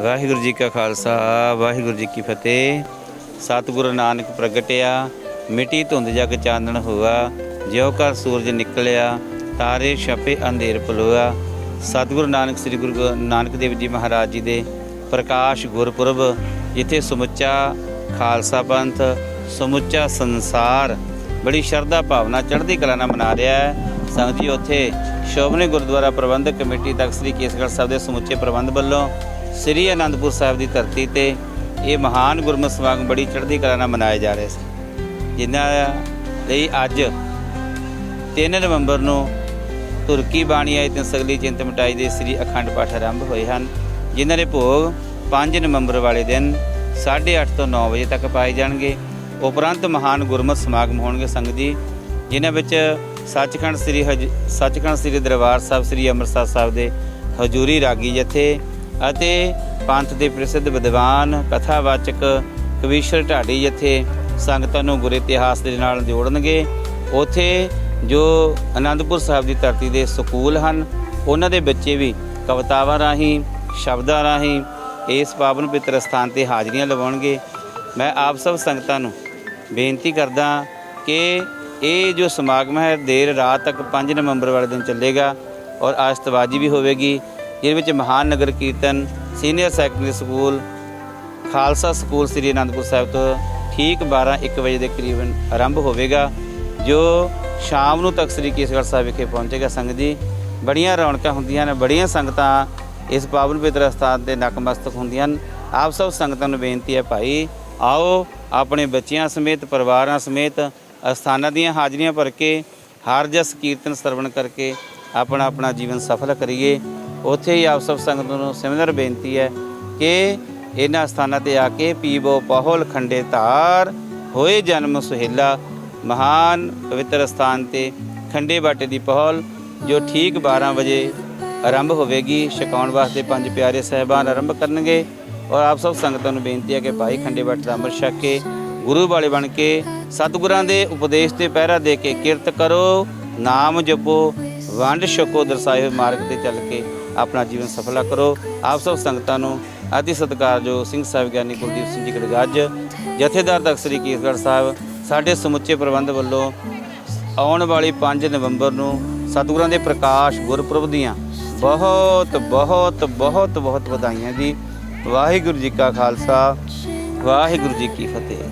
ਵਾਹਿਗੁਰੂ ਜੀ ਕਾ ਖਾਲਸਾ, ਵਾਹਿਗੁਰੂ ਜੀ ਕੀ ਫਤਿਹ। ਸਤਿਗੁਰੂ ਨਾਨਕ ਪ੍ਰਗਟਿਆ, ਮਿੱਟੀ ਧੁੰਦ ਜਗ ਚਾਨਣ ਹੋਆ, ਜਿਉ ਕਰ ਸੂਰਜ ਨਿਕਲਿਆ, ਤਾਰੇ ਛਪੇ ਅੰਧੇਰ ਪਲੋਆ ਸਤਿਗੁਰੂ ਨਾਨਕ, ਸ੍ਰੀ ਗੁਰੂ ਨਾਨਕ ਦੇਵ ਜੀ ਮਹਾਰਾਜ ਜੀ ਦੇ ਪ੍ਰਕਾਸ਼ ਗੁਰਪੁਰਬ, ਜਿੱਥੇ ਸਮੁੱਚਾ ਖਾਲਸਾ ਪੰਥ, ਸਮੁੱਚਾ ਸੰਸਾਰ ਬੜੀ ਸ਼ਰਧਾ ਭਾਵਨਾ ਚੜ੍ਹਦੀ ਕਲਾ ਨਾਲ ਮਨਾ ਰਿਹਾ ਹੈ। ਸੰਗਤ ਜੀ, ਉੱਥੇ ਸ਼ੋਭਨੀ ਗੁਰਦੁਆਰਾ ਪ੍ਰਬੰਧਕ ਕਮੇਟੀ ਤਖਤ ਸ੍ਰੀ ਕੇਸਗੜ੍ਹ ਸਾਹਿਬ ਦੇ ਸਮੁੱਚੇ ਪ੍ਰਬੰਧ ਵੱਲੋਂ ਸ੍ਰੀ ਅਨੰਦਪੁਰ ਸਾਹਿਬ ਦੀ ਧਰਤੀ ਤੇ ਇਹ ਮਹਾਨ ਗੁਰਮਤਿ ਸਮਾਗਮ ਬੜੀ ਚੜ੍ਹਦੀ ਕਲਾ ਨਾਲ ਮਨਾਏ ਜਾ ਰਹੇ ਸੀ, ਜਿਨ੍ਹਾਂ ਲਈ ਅੱਜ 3 ਨਵੰਬਰ ਨੂੰ ਤੁਰਕੀ ਬਾਣੀ ਆਈ ਤੇ ਸਗਲੀ ਚਿੰਤ ਮਿਟਾਈ ਦੇ ਸ੍ਰੀ ਅਖੰਡ ਪਾਠ ਆਰੰਭ ਹੋਏ ਹਨ, ਜਿਨ੍ਹਾਂ ਦੇ ਭੋਗ 5 ਨਵੰਬਰ ਵਾਲੇ ਦਿਨ 8:30 ਤੋਂ 9 ਵਜੇ ਤੱਕ ਪਾਏ ਜਾਣਗੇ। ਉਪਰੰਤ ਮਹਾਨ ਗੁਰਮਤਿ ਸਮਾਗਮ ਹੋਣਗੇ ਸੰਗਤ ਜੀ, ਜਿਨ੍ਹਾਂ ਵਿੱਚ ਸੱਚਖੰਡ ਸ੍ਰੀ ਹਜ, ਸੱਚਖੰਡ ਸ੍ਰੀ ਦਰਬਾਰ ਸਾਹਿਬ, ਸ੍ਰੀ ਅੰਮ੍ਰਿਤਸਰ ਸਾਹਿਬ ਦੇ ਹਜੂਰੀ ਰਾਗੀ ਜਥੇ ਅਤੇ ਪੰਥ ਦੇ ਪ੍ਰਸਿੱਧ ਵਿਦਵਾਨ, ਕਥਾਵਾਚਕ ਕਵੀਸ਼ਰ ਢਾਡੀ ਜਿੱਥੇ ਸੰਗਤਾਂ ਨੂੰ ਗੁਰ ਇਤਿਹਾਸ ਦੇ ਨਾਲ ਜੋੜਨਗੇ, ਉਥੇ ਜੋ ਆਨੰਦਪੁਰ ਸਾਹਿਬ ਦੀ ਧਰਤੀ ਦੇ ਸਕੂਲ ਹਨ, ਉਹਨਾਂ ਦੇ ਬੱਚੇ ਵੀ ਕਵਿਤਾਵਾਂ ਰਾਹੀਂ, ਸ਼ਬਦਾਂ ਰਾਹੀਂ ਇਸ ਪਾਵਨ ਪਿੱਤਰ ਸਥਾਨ ਤੇ ਹਾਜ਼ਰੀਆਂ ਲਵਾਉਣਗੇ। ਮੈਂ ਆਪ ਸਭ ਸੰਗਤਾਂ ਨੂੰ ਬੇਨਤੀ ਕਰਦਾ ਕਿ ਇਹ ਜੋ ਸਮਾਗਮ ਹੈ, ਦੇਰ ਰਾਤ ਤੱਕ 5 ਨਵੰਬਰ ਵਾਲੇ ਦਿਨ ਚੱਲੇਗਾ ਔਰ ਆਸਤਵਾਜੀ ਵੀ ਹੋਵੇਗੀ। ਜਿਹਦੇ ਵਿੱਚ ਮਹਾਨ Nagar Kirtan senior secondary school Khalsa school Sri Anandpur Sahib ਤੋਂ ਠੀਕ 12 1 ਵਜੇ ਦੇ ਕਰੀਬਨ ਆਰੰਭ ਹੋਵੇਗਾ, ਜੋ ਸ਼ਾਮ ਨੂੰ ਤੱਕ ਸ੍ਰੀ ਕੇਸਗੜ੍ਹ ਸਾਹਿਬ ਵਿਖੇ ਪਹੁੰਚੇਗਾ ਸੰਗਤ ਜੀ। ਬੜੀਆਂ ਰੌਣਕਾਂ ਹੁੰਦੀਆਂ ਨੇ, ਬੜੀਆਂ ਸੰਗਤਾਂ ਇਸ ਪਾਵਨ ਪਵਿੱਤਰ ਸਥਾਨ ਤੇ ਨਕਮਸਤਕ ਹੁੰਦੀਆਂ ਹਨ। ਆਪ ਸਭ ਸੰਗਤਾਂ ਨੂੰ ਬੇਨਤੀ ਹੈ ਭਾਈ, ਆਓ ਆਪਣੇ ਬੱਚਿਆਂ ਸਮੇਤ, ਪਰਿਵਾਰਾਂ ਸਮੇਤ ਅਸਥਾਨਾਂ ਦੀਆਂ ਹਾਜ਼ਰੀਆਂ ਭਰ ਕੇ ਹਰ ਜਸ ਕੀਰਤਨ ਸਰਵਣ ਕਰਕੇ ਆਪਣਾ ਆਪਣਾ ਜੀਵਨ ਸਫਲ ਕਰੀਏ। ਉੱਥੇ ਹੀ ਆਪ ਸਭ ਸੰਗਤ ਨੂੰ ਸਿਮਰਨ ਬੇਨਤੀ ਹੈ ਕਿ ਇਹਨਾਂ ਸਥਾਨਾਂ ਤੇ ਆ ਕੇ ਪੀਵੋ ਪਹੁਲ ਖੰਡੇ ਧਾਰ, ਹੋਏ ਜਨਮ ਸੁਹੇਲਾ, ਮਹਾਨ ਪਵਿੱਤਰ ਸਥਾਨ ਤੇ ਖੰਡੇ ਬਾਟੇ ਦੀ ਪਹਲ, ਜੋ ਠੀਕ 12 ਵਜੇ ਆਰੰਭ ਹੋਵੇਗੀ, ਛਕਾਉਣ ਵਾਸਤੇ ਪੰਜ ਪਿਆਰੇ ਸਹਿਬਾਨ ਆਰੰਭ ਕਰਨਗੇ। ਔਰ ਆਪ ਸਭ ਸੰਗਤਾਂ ਨੂੰ ਬੇਨਤੀ ਹੈ ਕਿ ਭਾਈ ਖੰਡੇ ਬਾਟੇ ਦਾ ਅੰਮ੍ਰਿਤ ਛਕ ਕੇ ਗੁਰੂ ਵਾਲੇ ਬਣ ਕੇ ਸਤਿਗੁਰਾਂ ਦੇ ਉਪਦੇਸ਼ ਤੇ ਪਹਿਰਾ ਦੇ ਕੇ ਕਿਰਤ ਕਰੋ, ਨਾਮ ਜਪੋ, ਵੰਡ ਛਕੋ, ਦਰਸਾਏ ਹੋਏ ਮਾਰਗ ਤੇ ਚੱਲ ਕੇ ਆਪਣਾ ਜੀਵਨ ਸਫਲਾ ਕਰੋ। ਆਪ ਸਭ ਸੰਗਤਾਂ ਨੂੰ ਅਤੀ ਸਤਿਕਾਰਯੋਗ ਸਿੰਘ ਸਾਹਿਬ ਗਿਆਨੀ ਕੁਲਦੀਪ ਸਿੰਘ ਜੀ ਗੜਗੱਜ ਜਥੇਦਾਰ ਤਖਤ ਸ੍ਰੀ ਕੇਸਗੜ੍ਹ ਸਾਹਿਬ ਸਾਡੇ ਸਮੁੱਚੇ ਪ੍ਰਬੰਧ ਵੱਲੋਂ ਆਉਣ ਵਾਲੀ 5 ਨਵੰਬਰ ਨੂੰ ਸਤਿਗੁਰਾਂ ਦੇ ਪ੍ਰਕਾਸ਼ ਗੁਰਪੁਰਬ ਦੀਆਂ ਬਹੁਤ ਬਹੁਤ ਬਹੁਤ ਬਹੁਤ ਵਧਾਈਆਂ ਜੀ। ਵਾਹਿਗੁਰੂ ਜੀ ਕਾ ਖਾਲਸਾ, ਵਾਹਿਗੁਰੂ ਜੀ ਕੀ ਫਤਿਹ।